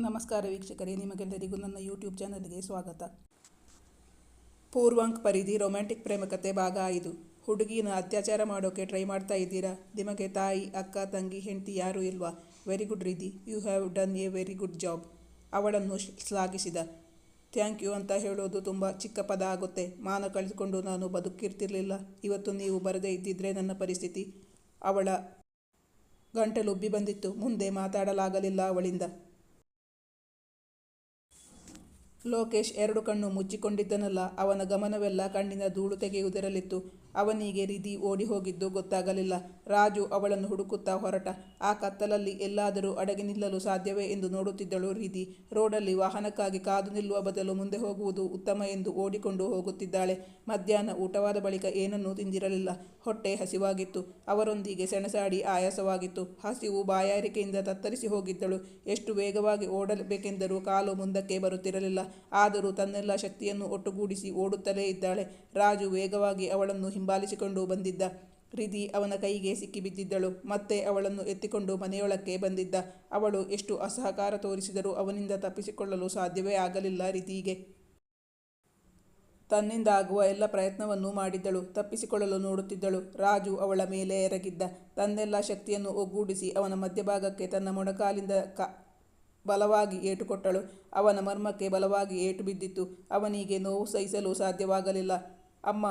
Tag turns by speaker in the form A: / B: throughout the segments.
A: ನಮಸ್ಕಾರ ವೀಕ್ಷಕರೇ, ನಿಮಗೆಲ್ಲರಿಗೂ ನನ್ನ ಯೂಟ್ಯೂಬ್ ಚಾನಲ್ಗೆ ಸ್ವಾಗತ. ಪೂರ್ವಾಂಕ್ ಪರಿಧಿ ರೊಮ್ಯಾಂಟಿಕ್ ಪ್ರೇಮಕತೆ ಭಾಗ ಐದು. ಹುಡುಗಿನ ಅತ್ಯಾಚಾರ ಮಾಡೋಕೆ ಟ್ರೈ ಮಾಡ್ತಾ ಇದ್ದೀರಾ? ನಿಮಗೆ ತಾಯಿ, ಅಕ್ಕ, ತಂಗಿ, ಹೆಂಡತಿ ಯಾರೂ ಇಲ್ವಾ? ವೆರಿ ಗುಡ್ ರೀತಿ. You have done a very good job ಅವಳನ್ನು ಶ್ಲಾಘಿಸಿದ. ಥ್ಯಾಂಕ್ ಯು ಅಂತ ಹೇಳೋದು ತುಂಬ ಚಿಕ್ಕ ಪದ ಆಗುತ್ತೆ. ಮಾನ ಕಳೆದುಕೊಂಡು ನಾನು ಬದುಕಿರ್ತಿರ್ಲಿಲ್ಲ. ಇವತ್ತು ನೀವು ಬರದೇ ಇದ್ದಿದ್ರೆ ನನ್ನ ಪರಿಸ್ಥಿತಿ ಅವಳ ಗಂಟಲುಬ್ಬಿ ಬಂದಿತ್ತು. ಮುಂದೆ ಮಾತಾಡಲಾಗಲಿಲ್ಲ ಅವಳಿಂದ. ಲೋಕೇಶ್ ಎರಡು ಕಣ್ಣು ಮುಚ್ಚಿಕೊಂಡಿದ್ದನಲ್ಲ ಅವನ ಗಮನವೆಲ್ಲ ಕಣ್ಣಿನ ಧೂಳು ತೆಗೆಯುವುದರಲ್ಲಿತ್ತು. ಅವನಿಗೆ ರಿದಿ ಓಡಿ ಹೋಗಿದ್ದು ಗೊತ್ತಾಗಲಿಲ್ಲ. ರಾಜು ಅವಳನ್ನು ಹುಡುಕುತ್ತಾ ಹೊರಟ. ಆ ಕತ್ತಲಲ್ಲಿ ಎಲ್ಲಾದರೂ ಅಡಗಿ ನಿಲ್ಲಲು ಸಾಧ್ಯವೇ ಎಂದು ನೋಡುತ್ತಿದ್ದಳು ರಿದಿ ರೋಡಲ್ಲಿ ವಾಹನಕ್ಕಾಗಿ ಕಾದು ನಿಲ್ಲುವ ಬದಲು ಮುಂದೆ ಹೋಗುವುದು ಉತ್ತಮ ಎಂದು ಓಡಿಕೊಂಡು ಹೋಗುತ್ತಿದ್ದಾಳೆ. ಮಧ್ಯಾಹ್ನ ಊಟವಾದ ಬಳಿಕ ಏನನ್ನೂ ತಿಂದಿರಲಿಲ್ಲ. ಹೊಟ್ಟೆ ಹಸಿವಾಗಿತ್ತು. ಅವರೊಂದಿಗೆ ಸೆಣಸಾಡಿ ಆಯಾಸವಾಗಿತ್ತು. ಹಸಿವು ಬಾಯಾರಿಕೆಯಿಂದ ತತ್ತರಿಸಿ ಹೋಗಿದ್ದಳು. ಎಷ್ಟು ವೇಗವಾಗಿ ಓಡಬೇಕೆಂದರೂ ಕಾಲು ಮುಂದಕ್ಕೆ ಬರುತ್ತಿರಲಿಲ್ಲ. ಆದರೂ ತನ್ನೆಲ್ಲ ಶಕ್ತಿಯನ್ನು ಒಟ್ಟುಗೂಡಿಸಿ ಓಡುತ್ತಲೇ ಇದ್ದಾಳೆ. ರಾಜು ವೇಗವಾಗಿ ಅವಳನ್ನು ಹಿಂಬಾಲಿಸಿಕೊಂಡು ಬಂದಿದ್ದ. ರೀತಿ ಅವನ ಕೈಗೆ ಸಿಕ್ಕಿಬಿದ್ದಿದ್ದಳು. ಮತ್ತೆ ಅವಳನ್ನು ಎತ್ತಿಕೊಂಡು ಮನೆಯೊಳಕ್ಕೆ ಬಂದಿದ್ದ. ಅವಳು ಎಷ್ಟು ಅಸಹಕಾರ ತೋರಿಸಿದರೂ ಅವನಿಂದ ತಪ್ಪಿಸಿಕೊಳ್ಳಲು ಸಾಧ್ಯವೇ ಆಗಲಿಲ್ಲ ರೀತಿಗೆ ತನ್ನಿಂದ ಆಗುವ ಎಲ್ಲ ಪ್ರಯತ್ನವನ್ನೂ ಮಾಡಿದ್ದಳು. ತಪ್ಪಿಸಿಕೊಳ್ಳಲು ನೋಡುತ್ತಿದ್ದಳು. ರಾಜು ಅವಳ ಮೇಲೆ ಎರಗಿದ್ದ. ತನ್ನೆಲ್ಲ ಶಕ್ತಿಯನ್ನು ಒಗ್ಗೂಡಿಸಿ ಅವನ ಮಧ್ಯಭಾಗಕ್ಕೆ ತನ್ನ ಮೊಣಕಾಲಿಂದ ಕ ಬಲವಾಗಿ ಏಟು ಕೊಟ್ಟಳು ಅವನ ಮರ್ಮಕ್ಕೆ ಬಲವಾಗಿ ಏಟು ಬಿದ್ದಿತ್ತು. ಅವನಿಗೆ ನೋವು ಸಹಿಸಲು ಸಾಧ್ಯವಾಗಲಿಲ್ಲ. ಅಮ್ಮ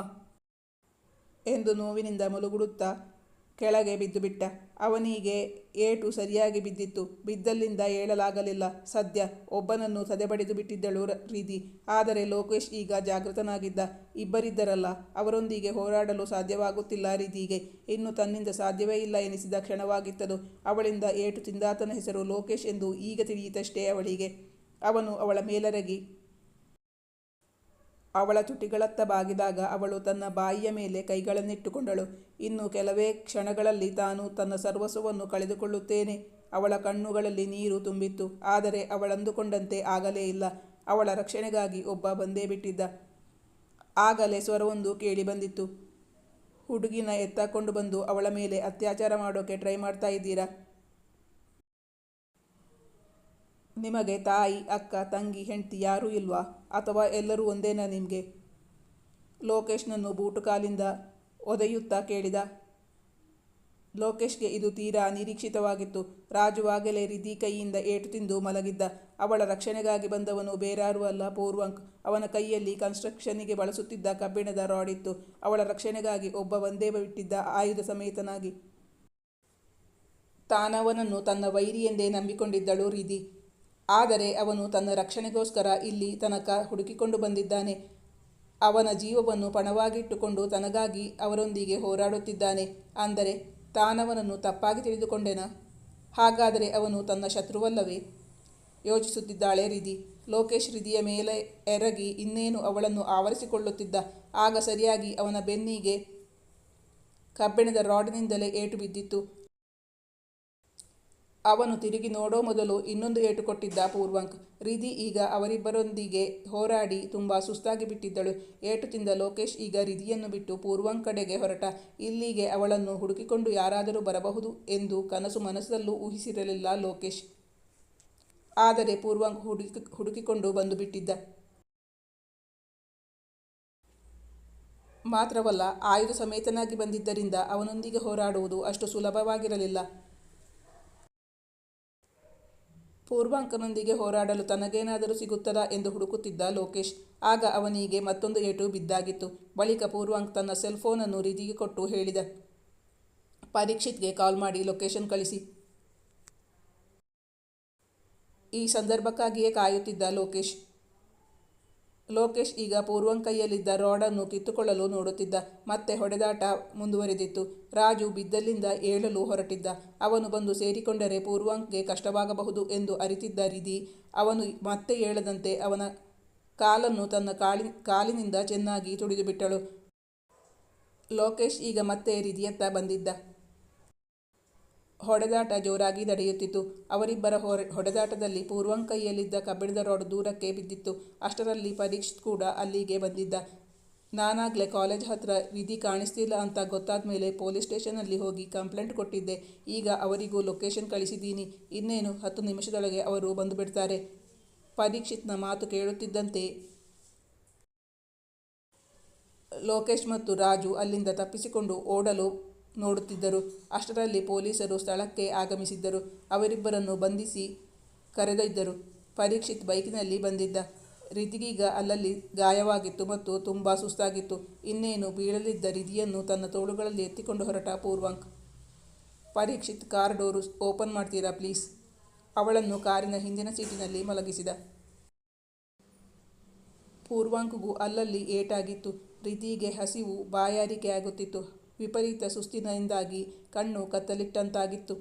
A: ಎಂದು ನೋವಿನಿಂದ ಮುಲುಗುಡುತ್ತಾ ಕೆಳಗೆ ಬಿದ್ದುಬಿಟ್ಟ. ಅವನಿಗೆ ಏಟು ಸರಿಯಾಗಿ ಬಿದ್ದಿತ್ತು. ಬಿದ್ದಲ್ಲಿಂದ ಏಳಲಾಗಲಿಲ್ಲ. ಸದ್ಯ ಒಬ್ಬನನ್ನು ಸದೆಬಡಿದು ಬಿಟ್ಟಿದ್ದಳು ರೀತಿ ಆದರೆ ಲೋಕೇಶ್ ಈಗ ಜಾಗೃತನಾಗಿದ್ದ. ಇಬ್ಬರಿದ್ದರಲ್ಲ. ಅವರೊಂದಿಗೆ ಹೋರಾಡಲು ಸಾಧ್ಯವಾಗುತ್ತಿಲ್ಲ ರೀತಿಗೆ ಇನ್ನು ತನ್ನಿಂದ ಸಾಧ್ಯವೇ ಇಲ್ಲ ಎನಿಸಿದ ಕ್ಷಣವಾಗಿತ್ತದು. ಅವಳಿಂದ ಏಟು ತಿಂದಾತನ ಹೆಸರು ಲೋಕೇಶ್ ಎಂದು ಈಗ ತಿಳಿಯಿತಷ್ಟೇ ಅವಳಿಗೆ. ಅವನು ಅವಳ ಮೇಲೆರಗಿ ಅವಳ ತುಟಿಗಳತ್ತ ಬಾಗಿದಾಗ ಅವಳು ತನ್ನ ಬಾಯಿಯ ಮೇಲೆ ಕೈಗಳನ್ನಿಟ್ಟುಕೊಂಡಳು. ಇನ್ನು ಕೆಲವೇ ಕ್ಷಣಗಳಲ್ಲಿ ತಾನು ತನ್ನ ಸರ್ವಸ್ವವನ್ನು ಕಳೆದುಕೊಳ್ಳುತ್ತೇನೆ. ಅವಳ ಕಣ್ಣುಗಳಲ್ಲಿ ನೀರು ತುಂಬಿತ್ತು. ಆದರೆ ಅವಳಂದುಕೊಂಡಂತೆ ಆಗಲೇ ಇಲ್ಲ. ಅವಳ ರಕ್ಷಣೆಗಾಗಿ ಒಬ್ಬ ಬಂದೇ ಬಿಟ್ಟಿದ್ದ. ಆಗಲೇ ಸ್ವರವೊಂದು ಕೇಳಿ ಬಂದಿತ್ತು. ಹುಡುಗಿನ ಎತ್ತಾಕೊಂಡು ಬಂದು ಅವಳ ಮೇಲೆ ಅತ್ಯಾಚಾರ ಮಾಡೋಕೆ ಟ್ರೈ ಮಾಡ್ತಾ ಇದ್ದೀರಾ? ನಿಮಗೆ ತಾಯಿ, ಅಕ್ಕ, ತಂಗಿ, ಹೆಂಡತಿ ಯಾರೂ ಇಲ್ವಾ? ಅಥವಾ ಎಲ್ಲರೂ ಒಂದೇನಾ ನಿಮಗೆ? ಲೋಕೇಶ್ನನ್ನು ಬೂಟು ಕಾಲಿಂದ ಒದೆಯುತ್ತಾ ಕೇಳಿದ. ಲೋಕೇಶ್ಗೆ ಇದು ತೀರಾ ನಿರೀಕ್ಷಿತವಾಗಿತ್ತು. ರಾಜುವಾಗಲೇ ರಿದಿ ಕೈಯಿಂದ ಏಟು ತಿಂದು ಮಲಗಿದ್ದ. ಅವಳ ರಕ್ಷಣೆಗಾಗಿ ಬಂದವನು ಬೇರಾರೂ ಅಲ್ಲ ಪೂರ್ವಂಕ್. ಅವನ ಕೈಯಲ್ಲಿ ಕನ್ಸ್ಟ್ರಕ್ಷನ್ಗೆ ಬಳಸುತ್ತಿದ್ದ ಕಬ್ಬಿಣದ ರಾಡ್ ಇತ್ತು. ಅವಳ ರಕ್ಷಣೆಗಾಗಿ ಒಬ್ಬ ಒಂದೇ ಬಿಟ್ಟಿದ್ದ ಆಯುಧ ಸಮೇತನಾಗಿ ತಾನವನನ್ನು ತನ್ನ ವೈರಿ ಎಂದೇ ನಂಬಿಕೊಂಡಿದ್ದಳು ರಿದಿ ಆದರೆ ಅವನು ತನ್ನ ರಕ್ಷಣೆಗೋಸ್ಕರ ಇಲ್ಲಿ ತನಕ ಹುಡುಕಿಕೊಂಡು ಬಂದಿದ್ದಾನೆ. ಅವನ ಜೀವವನ್ನು ಪಣವಾಗಿಟ್ಟುಕೊಂಡು ತನಗಾಗಿ ಅವರೊಂದಿಗೆ ಹೋರಾಡುತ್ತಿದ್ದಾನೆ. ಅಂದರೆ, ತಾನವನನ್ನು ತಪ್ಪಾಗಿ ತಿಳಿದುಕೊಂಡೆನ? ಹಾಗಾದರೆ ಅವನು ತನ್ನ ಶತ್ರುವಲ್ಲವೇ? ಯೋಚಿಸುತ್ತಿದ್ದಾಳೆ ರಿಧಿ. ಲೋಕೇಶ್ ರಿಧಿಯ ಮೇಲೆ ಎರಗಿ ಇನ್ನೇನು ಅವಳನ್ನು ಆವರಿಸಿಕೊಳ್ಳುತ್ತಿದ್ದ? ಆಗ ಸರಿಯಾಗಿ ಅವನ ಬೆನ್ನಿಗೆ ಕಬ್ಬಿಣದ ರಾಡ್ನಿಂದಲೇ ಏಟು ಬಿದ್ದಿತ್ತು. ಅವನು ತಿರುಗಿ ನೋಡೋ ಮೊದಲು ಇನ್ನೊಂದು ಏಟು ಕೊಟ್ಟಿದ್ದ ಪೂರ್ವಂಕ್. ರಿಧಿ ಈಗ ಅವರಿಬ್ಬರೊಂದಿಗೆ ಹೋರಾಡಿ ತುಂಬ ಸುಸ್ತಾಗಿ ಬಿಟ್ಟಿದ್ದಳು. ಏಟು ತಿಂದ ಲೋಕೇಶ್ ಈಗ ರಿದಿಯನ್ನು ಬಿಟ್ಟು ಪೂರ್ವಂಕ್ ಕಡೆಗೆ ಹೊರಟ. ಇಲ್ಲಿಗೆ ಅವಳನ್ನು ಹುಡುಕಿಕೊಂಡು ಯಾರಾದರೂ ಬರಬಹುದು ಎಂದು ಕನಸು ಮನಸ್ಸಲ್ಲೂ ಊಹಿಸಿರಲಿಲ್ಲ ಲೋಕೇಶ್. ಆದರೆ ಪೂರ್ವಂಕ್ ಹುಡುಕಿ, ಹುಡುಕಿಕೊಂಡು ಬಂದು ಬಿಟ್ಟಿದ್ದ. ಮಾತ್ರವಲ್ಲ, ಆಯುಧ ಸಮೇತನಾಗಿ ಬಂದಿದ್ದರಿಂದ ಅವನೊಂದಿಗೆ ಹೋರಾಡುವುದು ಅಷ್ಟು ಸುಲಭವಾಗಿರಲಿಲ್ಲ. ಪೂರ್ವಾಂಕನೊಂದಿಗೆ ಹೋರಾಡಲು ತನಗೇನಾದರೂ ಸಿಗುತ್ತದಾ ಎಂದು ಹುಡುಕುತ್ತಿದ್ದ ಲೋಕೇಶ್. ಆಗ ಅವನಿಗೆ ಮತ್ತೊಂದು ಏಟು ಬಿದ್ದಾಗಿತ್ತು. ಬಳಿಕ ಪೂರ್ವಾಂಕ್ ತನ್ನ ಸೆಲ್ಫೋನನ್ನು ರಿದಿಗೆ ಕೊಟ್ಟು ಹೇಳಿದ, ಪರೀಕ್ಷಿತ್ಗೆ ಕಾಲ್ ಮಾಡಿ ಲೊಕೇಶನ್ ಕಳಿಸಿ. ಈ ಸಂದರ್ಭಕ್ಕಾಗಿಯೇ ಕಾಯುತ್ತಿದ್ದ ಲೋಕೇಶ್ ಲೋಕೇಶ್ ಈಗ ಪೂರ್ವಂಕ್ ಕೈಯಲ್ಲಿದ್ದ ರಾಡನ್ನು ಕಿತ್ತುಕೊಳ್ಳಲು ನೋಡುತ್ತಿದ್ದ. ಮತ್ತೆ ಹೊಡೆದಾಟ ಮುಂದುವರೆದಿತ್ತು. ರಾಜು ಬಿದ್ದಲ್ಲಿಂದ ಏಳಲು ಹೊರಟಿದ್ದ. ಅವನು ಬಂದು ಸೇರಿಕೊಂಡರೆ ಪೂರ್ವಂಕ್ಗೆ ಕಷ್ಟವಾಗಬಹುದು ಎಂದು ಅರಿತಿದ್ದ ರಿಧಿ. ಅವನು ಮತ್ತೆ ಏಳದಂತೆ ಅವನ ಕಾಲನ್ನು ತನ್ನ ಕಾಲಿ, ಕಾಲಿನಿಂದ ಚೆನ್ನಾಗಿ ತುಡಿದುಬಿಟ್ಟಳು ಲೋಕೇಶ್ ಈಗ ಮತ್ತೆ ರಿಧಿಯತ್ತ ಬಂದಿದ್ದ. ಹೊಡೆದಾಟ ಜೋರಾಗಿ ನಡೆಯುತ್ತಿತ್ತು. ಅವರಿಬ್ಬರ ಹೊರ, ಹೊಡೆದಾಟದಲ್ಲಿ ಪೂರ್ವಂ ಕೈಯಲ್ಲಿದ್ದ ಕಬ್ಬಿಣದ ರಾಡ್ ದೂರಕ್ಕೆ ಬಿದ್ದಿತ್ತು. ಅಷ್ಟರಲ್ಲಿ ಪರೀಕ್ಷಿತ್ ಕೂಡ ಅಲ್ಲಿಗೆ ಬಂದಿದ್ದ. ನಾನಾಗಲೇ ಕಾಲೇಜ್ ಹತ್ರ ವಿಧಿ ಕಾಣಿಸ್ತಿಲ್ಲ ಅಂತ ಗೊತ್ತಾದ ಮೇಲೆ ಪೊಲೀಸ್ ಸ್ಟೇಷನಲ್ಲಿ ಹೋಗಿ ಕಂಪ್ಲೇಂಟ್ ಕೊಟ್ಟಿದ್ದೆ. ಈಗ ಅವರಿಗೂ ಲೊಕೇಶನ್ ಕಳಿಸಿದ್ದೀನಿ. ಇನ್ನೇನು ಹತ್ತು ನಿಮಿಷದೊಳಗೆ ಅವರು ಬಂದುಬಿಡ್ತಾರೆ. ಪರೀಕ್ಷಿತ್ನ ಮಾತು ಕೇಳುತ್ತಿದ್ದಂತೆ ಲೋಕೇಶ್ ಮತ್ತು ರಾಜು ಅಲ್ಲಿಂದ ತಪ್ಪಿಸಿಕೊಂಡು ಓಡಲು ನೋಡುತ್ತಿದ್ದರು. ಅಷ್ಟರಲ್ಲಿ ಪೊಲೀಸರು ಸ್ಥಳಕ್ಕೆ ಆಗಮಿಸಿದ್ದರು. ಅವರಿಬ್ಬರನ್ನು ಬಂಧಿಸಿ ಕರೆದೊಯ್ದರು. ಪರೀಕ್ಷಿತ್ ಬೈಕಿನಲ್ಲಿ ಬಂದಿದ್ದ. ರಿತಿಗೀಗ ಅಲ್ಲಲ್ಲಿ ಗಾಯವಾಗಿತ್ತು ಮತ್ತು ತುಂಬ ಸುಸ್ತಾಗಿತ್ತು. ಇನ್ನೇನು ಬೀಳಲಿದ್ದ ರಿಧಿಯನ್ನು ತನ್ನ ತೋಳುಗಳಲ್ಲಿ ಎತ್ತಿಕೊಂಡು ಹೊರಟ Purvank. Parikshit car door open ಮಾಡ್ತೀರಾ ಪ್ಲೀಸ್? ಅವಳನ್ನು ಕಾರಿನ ಹಿಂದಿನ ಸೀಟಿನಲ್ಲಿ ಮಲಗಿಸಿದ. ಪೂರ್ವಾಂಕ್ಗೂ ಅಲ್ಲಲ್ಲಿ ಏಟಾಗಿತ್ತು. ರಿತಿಗೆ ಹಸಿವು ಬಾಯಾರಿಕೆ ಆಗುತ್ತಿತ್ತು ವಿಪರೀತ ಸುಸ್ತಿನಿಂದಾಗಿ ಕಣ್ಣು ಕತ್ತಲಿಟ್ಟಂತಾಗಿತ್ತು.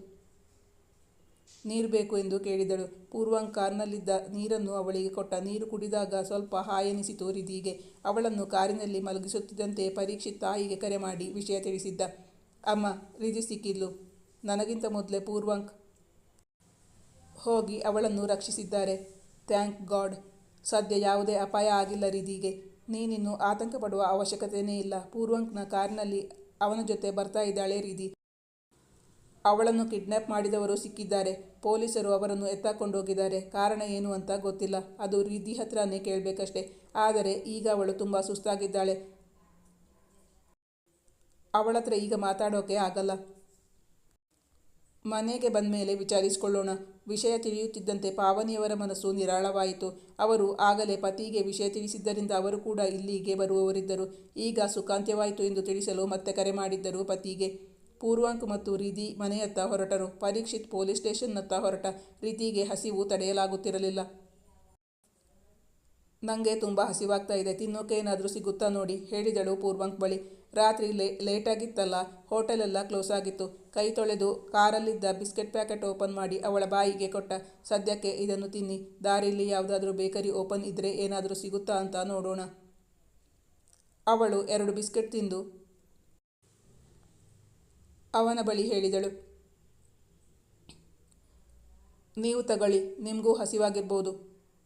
A: ನೀರು ಬೇಕು ಎಂದು ಕೇಳಿದಳು. ಪೂರ್ವಾಂಕ್ ಕಾರ್ನಲ್ಲಿದ್ದ ನೀರನ್ನು ಅವಳಿಗೆ ಕೊಟ್ಟ. ನೀರು ಕುಡಿದಾಗ ಸ್ವಲ್ಪ ಹಾಯೆನಿಸಿತು ತೋರಿದೀಗೆ. ಅವಳನ್ನು ಕಾರಿನಲ್ಲಿ ಮಲಗಿಸುತ್ತಿದ್ದಂತೆ ಪರೀಕ್ಷಿತ್ ತಾಯಿಗೆ ಕರೆ ಮಾಡಿ ವಿಷಯ ತಿಳಿಸಿದ್ದ. ಅಮ್ಮ, ರಿಜಿ ಸಿಕ್ಕಿದ್ಲು. ನನಗಿಂತ ಮೊದಲೇ ಪೂರ್ವಂಕ್ ಹೋಗಿ ಅವಳನ್ನು ರಕ್ಷಿಸಿದ್ದಾರೆ. Thank God. ಸದ್ಯ ಯಾವುದೇ ಅಪಾಯ ಆಗಿಲ್ಲ ರಿದಿಗೆ ನೀನಿನ್ನು ಆತಂಕ ಪಡುವ ಅವಶ್ಯಕತೆಯೇ ಇಲ್ಲ. ಪೂರ್ವಂಕ್ನ ಕಾರಿನಲ್ಲಿ ಅವನ ಜೊತೆ ಬರ್ತಾ ಇದ್ದಾಳೆ ರೀಧಿ. ಅವಳನ್ನು ಕಿಡ್ನ್ಯಾಪ್ ಮಾಡಿದವರು ಸಿಕ್ಕಿದ್ದಾರೆ. ಪೊಲೀಸರು ಅವರನ್ನು ಎತ್ತಾಕೊಂಡೋಗಿದ್ದಾರೆ. ಕಾರಣ ಏನು ಅಂತ ಗೊತ್ತಿಲ್ಲ. ಅದು ರೀಧಿ ಹತ್ರನೇ ಕೇಳಬೇಕಷ್ಟೆ. ಆದರೆ ಈಗ ಅವಳು ತುಂಬ ಸುಸ್ತಾಗಿದ್ದಾಳೆ. ಅವಳತ್ರ ಈಗ ಮಾತಾಡೋಕೆ ಆಗಲ್ಲ. ಮನೆಗೆ ಬಂದ ಮೇಲೆ ವಿಚಾರಿಸಿಕೊಳ್ಳೋಣ. ವಿಷಯ ತಿಳಿಯುತ್ತಿದ್ದಂತೆ ಪಾವನಿಯವರ ಮನಸ್ಸು ನಿರಾಳವಾಯಿತು. ಅವರು ಆಗಲೇ ಪತಿಗೆ ವಿಷಯ ತಿಳಿಸಿದ್ದರಿಂದ ಅವರು ಕೂಡ ಇಲ್ಲಿಗೆ ಬರುವವರಿದ್ದರು. ಈಗ ಸುಖಾಂತ್ಯವಾಯಿತು ಎಂದು ತಿಳಿಸಲು ಮತ್ತೆ ಕರೆ ಮಾಡಿದ್ದರು ಪತಿಗೆ. ಪೂರ್ವಾಂಕ್ ಮತ್ತು ರಿಧಿ ಮನೆಯತ್ತ ಹೊರಟರು. ಪರೀಕ್ಷಿತ್ ಪೊಲೀಸ್ ಸ್ಟೇಷನ್ನತ್ತ ಹೊರಟ. ರಿಧಿಗೆ ಹಸಿವು ತಡೆಯಲಾಗುತ್ತಿರಲಿಲ್ಲ. ನನಗೆ ತುಂಬ ಹಸಿವಾಗ್ತಾ ಇದೆ. ತಿನ್ನೋಕೆ ಏನಾದರೂ ಸಿಗುತ್ತಾ ನೋಡಿ, ಹೇಳಿದಳು ಪೂರ್ವಾಂಕ್ ಬಳಿ. ರಾತ್ರಿ ಲೇ ಲೇಟಾಗಿತ್ತಲ್ಲ, ಹೋಟೆಲೆಲ್ಲ ಕ್ಲೋಸ್ ಆಗಿತ್ತು. ಕೈ ತೊಳೆದು ಕಾರಲ್ಲಿದ್ದ ಬಿಸ್ಕೆಟ್ ಪ್ಯಾಕೆಟ್ ಓಪನ್ ಮಾಡಿ ಅವಳ ಬಾಯಿಗೆ ಕೊಟ್ಟ, ಸದ್ಯಕ್ಕೆ ಇದನ್ನು ತಿನ್ನಿ, ದಾರಿಯಲ್ಲಿ ಯಾವುದಾದ್ರೂ ಬೇಕರಿ ಓಪನ್ ಇದ್ದರೆ ಏನಾದರೂ ಸಿಗುತ್ತಾ ಅಂತ ನೋಡೋಣ. ಅವಳು ಎರಡು ಬಿಸ್ಕೆಟ್ ತಿಂದು, ಅವನ ಬಳಿ ಹೇಳಿದಳು, ನೀವು ತಗೊಳ್ಳಿ, ನಿಮಗೂ ಹಸಿವಾಗಿರ್ಬೋದು.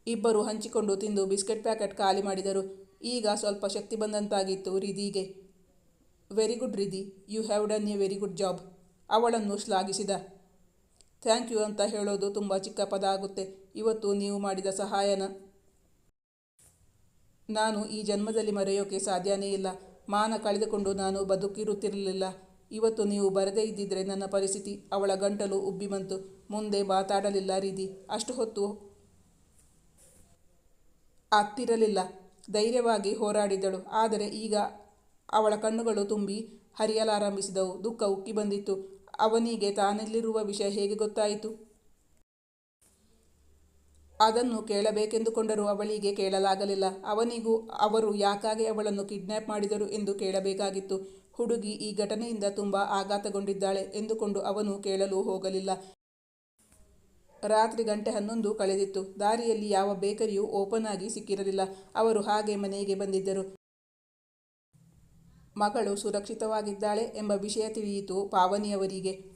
A: ಇಬ್ಬರು ಹಂಚಿಕೊಂಡು ತಿಂದು ಬಿಸ್ಕೆಟ್ ಪ್ಯಾಕೆಟ್ ಖಾಲಿ ಮಾಡಿದರು. ಈಗ ಸ್ವಲ್ಪ ಶಕ್ತಿ ಬಂದಂತಾಗಿತ್ತು ರಿಧಿಗೆ very good Riddhi you have done a very good job. ಅವಳನ್ನು ಶ್ಲಾಘಿಸಿದ. ಥ್ಯಾಂಕ್ ಯು ಅಂತ ಹೇಳೋದು ತುಂಬ ಚಿಕ್ಕ ಪದ ಆಗುತ್ತೆ. ಇವತ್ತು ನೀವು ಮಾಡಿದ ಸಹಾಯನ ನಾನು ಈ ಜನ್ಮದಲ್ಲಿ ಮರೆಯೋಕೆ ಸಾಧ್ಯನೇ ಇಲ್ಲ. ಮಾನ ಕಳೆದುಕೊಂಡು ನಾನು ಬದುಕಿರುತ್ತಿರಲಿಲ್ಲ. ಇವತ್ತು ನೀವು ಬರದೇ ಇದ್ದಿದ್ರೆ ನನ್ನ ಪರಿಸ್ಥಿತಿ ಅವಳ ಗಂಟಲು ಉಬ್ಬಿ ಬಂತು. ಮುಂದೆ ಮಾತಾಡಲಿಲ್ಲ ರೀತಿ ಅಷ್ಟು ಹೊತ್ತು ಆಗ್ತಿರಲಿಲ್ಲ. ಧೈರ್ಯವಾಗಿ ಹೋರಾಡಿದಳು. ಆದರೆ ಈಗ ಅವಳ ಕಣ್ಣುಗಳು ತುಂಬಿ ಹರಿಯಲಾರಂಭಿಸಿದವು. ದುಃಖ ಉಕ್ಕಿ ಬಂದಿತ್ತು. ಅವನಿಗೆ ತಾನಲ್ಲಿರುವ ವಿಷಯ ಹೇಗೆ ಗೊತ್ತಾಯಿತು? ಅದನ್ನು ಕೇಳಬೇಕೆಂದುಕೊಂಡರೂ ಅವಳಿಗೆ ಕೇಳಲಾಗಲಿಲ್ಲ. ಅವನಿಗೂ, ಅವರು ಯಾಕಾಗಿ ಅವಳನ್ನು ಕಿಡ್ನ್ಯಾಪ್ ಮಾಡಿದರು ಎಂದು ಕೇಳಬೇಕಾಗಿತ್ತು. ಹುಡುಗಿ ಈ ಘಟನೆಯಿಂದ ತುಂಬ ಆಘಾತಗೊಂಡಿದ್ದಾಳೆ ಎಂದುಕೊಂಡು ಅವನು ಕೇಳಲು ಹೋಗಲಿಲ್ಲ. ರಾತ್ರಿ ಗಂಟೆ ಹನ್ನೊಂದು ಕಳೆದಿತ್ತು. ದಾರಿಯಲ್ಲಿ ಯಾವ ಬೇಕರಿಯೂ ಓಪನ್ ಆಗಿ ಸಿಕ್ಕಿರಲಿಲ್ಲ. ಅವರು ಹಾಗೆ ಮನೆಗೆ ಬಂದಿದ್ದರು. ಮಗಳು ಸುರಕ್ಷಿತವಾಗಿದ್ದಾಳೆ ಎಂಬ ವಿಷಯ ತಿಳಿಯಿತು ಪಾವನಿಯವರಿಗೆ.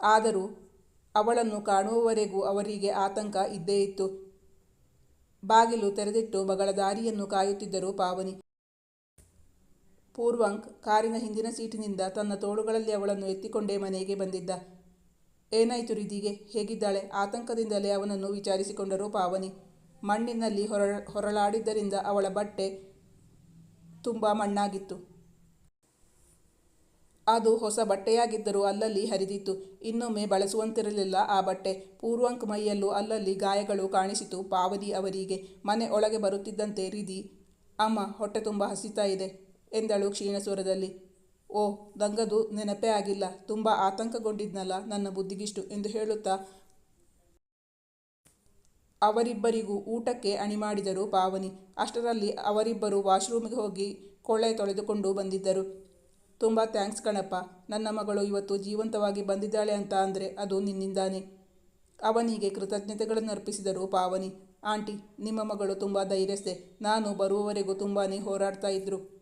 A: ಆದರೂ ಅವಳನ್ನು ಕಾಣುವವರೆಗೂ ಅವರಿಗೆ ಆತಂಕ ಇದ್ದೇ ಇತ್ತು. ಬಾಗಿಲು ತೆರೆದಿಟ್ಟು ಮಗಳ ದಾರಿಯನ್ನು ಕಾಯುತ್ತಿದ್ದರು ಪಾವನಿ. ಪೂರ್ವಂಕ್ ಕಾರಿನ ಹಿಂದಿನ ಸೀಟಿನಿಂದ ತನ್ನ ತೋಳುಗಳಲ್ಲಿ ಅವಳನ್ನು ಎತ್ತಿಕೊಂಡೇ ಮನೆಗೆ ಬಂದಿದ್ದ. ಏನಾಯಿತು ರಿದಿಗೆ ಹೇಗಿದ್ದಾಳೆ? ಆತಂಕದಿಂದಲೇ ಅವನನ್ನು ವಿಚಾರಿಸಿಕೊಂಡರು ಪಾವನಿ. ಮಣ್ಣಿನಲ್ಲಿ ಹೊರ ಹೊರಳಾಡಿದ್ದರಿಂದ ಅವಳ ಬಟ್ಟೆ ತುಂಬ ಮಣ್ಣಾಗಿತ್ತು. ಅದು ಹೊಸ ಬಟ್ಟೆಯಾಗಿದ್ದರೂ ಅಲ್ಲಲ್ಲಿ ಹರಿದಿತ್ತು. ಇನ್ನೊಮ್ಮೆ ಬಳಸುವಂತಿರಲಿಲ್ಲ ಆ ಬಟ್ಟೆ. ಪೂರ್ವಾಂಕ್ ಮೈಯಲ್ಲೂ ಅಲ್ಲಲ್ಲಿ ಗಾಯಗಳು ಕಾಣಿಸಿತು ಪಾವದಿ ಅವರಿಗೆ. ಮನೆ ಒಳಗೆ ಬರುತ್ತಿದ್ದಂತೆ ರಿದಿ ಅಮ್ಮ, ಹೊಟ್ಟೆ ತುಂಬ ಹಸಿತಾ ಇದೆ ಎಂದಳು ಕ್ಷೀಣ ಸ್ವರದಲ್ಲಿ ಓ, ದಂಗದು ನೆನಪೇ ಆಗಿಲ್ಲ. ತುಂಬ ಆತಂಕಗೊಂಡಿದ್ನಲ್ಲ ನನ್ನ ಬುದ್ಧಿಗಿಷ್ಟು ಎಂದು ಹೇಳುತ್ತಾ ಅವರಿಬ್ಬರಿಗೂ ಊಟಕ್ಕೆ ಅಣಿ ಮಾಡಿದರು ಪಾವನಿ. ಅಷ್ಟರಲ್ಲಿ ಅವರಿಬ್ಬರು ವಾಶ್ರೂಮಿಗೆ ಹೋಗಿ ಕೊಳೆ ತೊಳೆದುಕೊಂಡು ಬಂದಿದ್ದರು. ತುಂಬ ಥ್ಯಾಂಕ್ಸ್ ಕಣಪ್ಪ. ನನ್ನ ಮಗಳು ಇವತ್ತು ಜೀವಂತವಾಗಿ ಬಂದಿದ್ದಾಳೆ ಅಂತ ಅಂದರೆ ಅದು ನಿನ್ನಿಂದಾನೆ. ಅವನಿಗೆ ಕೃತಜ್ಞತೆಗಳನ್ನು ಅರ್ಪಿಸಿದರು ಪಾವನಿ. ಆಂಟಿ, ನಿಮ್ಮ ಮಗಳು ತುಂಬ ಧೈರ್ಯಸ್ಥೆ. ನಾನು ಬರುವವರೆಗೂ ತುಂಬಾ ಹೋರಾಡ್ತಾ ಇದ್ರು.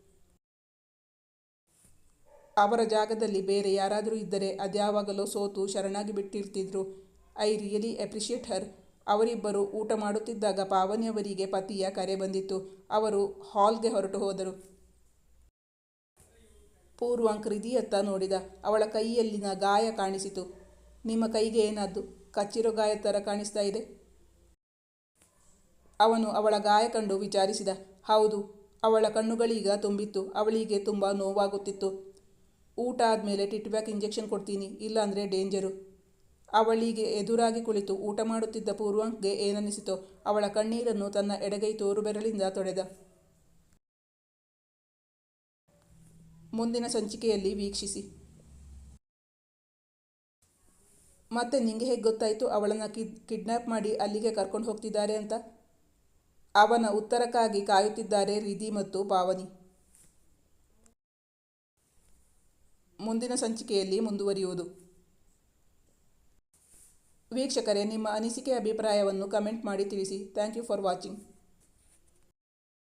A: ಅವರ ಜಾಗದಲ್ಲಿ ಬೇರೆ ಯಾರಾದರೂ ಇದ್ದರೆ ಅದ್ಯಾವಾಗಲೂ ಸೋತು ಶರಣಾಗಿ ಬಿಟ್ಟಿರ್ತಿದ್ರು. I really appreciate her. ಅವರಿಬ್ಬರು ಊಟ ಮಾಡುತ್ತಿದ್ದಾಗ ಪಾವನಿಯವರಿಗೆ ಪತಿಯ ಕರೆ ಬಂದಿತ್ತು. ಅವರು ಹಾಲ್ಗೆ ಹೊರಟು ಹೋದರು. ಪೂರ್ವಾಂಕ್ ರಿದಿಯತ್ತ ನೋಡಿದ, ಅವಳ ಕೈಯಲ್ಲಿನ ಗಾಯ ಕಾಣಿಸಿತು. ನಿಮ್ಮ ಕೈಗೆ ಏನಾದ್ದು? ಕಚ್ಚಿರೋ ಗಾಯ ಥರ ಕಾಣಿಸ್ತಾ ಇದೆ. ಅವನು ಅವಳ ಗಾಯ ಕಂಡು ವಿಚಾರಿಸಿದ, ಹೌದು, ಅವಳ ಕಣ್ಣುಗಳೀಗ ತುಂಬಿತ್ತು, ಅವಳಿಗೆ ತುಂಬ ನೋವಾಗುತ್ತಿತ್ತು. ಊಟ ಆದಮೇಲೆ ಟಿಟ್ಬ್ಯಾಕ್ ಇಂಜೆಕ್ಷನ್ ಕೊಡ್ತೀನಿ, ಇಲ್ಲಾಂದರೆ ಡೇಂಜರು. ಅವಳಿಗೆ ಎದುರಾಗಿ ಕುಳಿತು ಊಟ ಮಾಡುತ್ತಿದ್ದ ಪೂರ್ವಾಂಕ್ಗೆ ಏನನ್ನಿಸಿತೋ, ಅವಳ ಕಣ್ಣೀರನ್ನು ತನ್ನ ಎಡಗೈ ತೋರು ಬೆರಳಿಂದ ತೊಡೆದ ಮುಂದಿನ ಸಂಚಿಕೆಯಲ್ಲಿ ವೀಕ್ಷಿಸಿ. ಮತ್ತೆ ನಿಂಗೆ ಹೇಗೆ ಗೊತ್ತಾಯಿತು ಅವಳನ್ನು ಕಿಡ್ ಕಿಡ್ನ್ಯಾಪ್ ಮಾಡಿ ಅಲ್ಲಿಗೆ ಕರ್ಕೊಂಡು ಹೋಗ್ತಿದ್ದಾರೆ ಅಂತ? ಅವನ ಉತ್ತರಕ್ಕಾಗಿ ಕಾಯುತ್ತಿದ್ದಾರೆ ರಿಧಿ ಮತ್ತು ಪಾವನಿ. ಮುಂದಿನ ಸಂಚಿಕೆಯಲ್ಲಿ ಮುಂದುವರಿಯುವುದು. ವೀಕ್ಷಕರೇ, ನಿಮ್ಮ ಅನಿಸಿಕೆ ಅಭಿಪ್ರಾಯವನ್ನು ಕಮೆಂಟ್ ಮಾಡಿ ತಿಳಿಸಿ. Thank you for watching.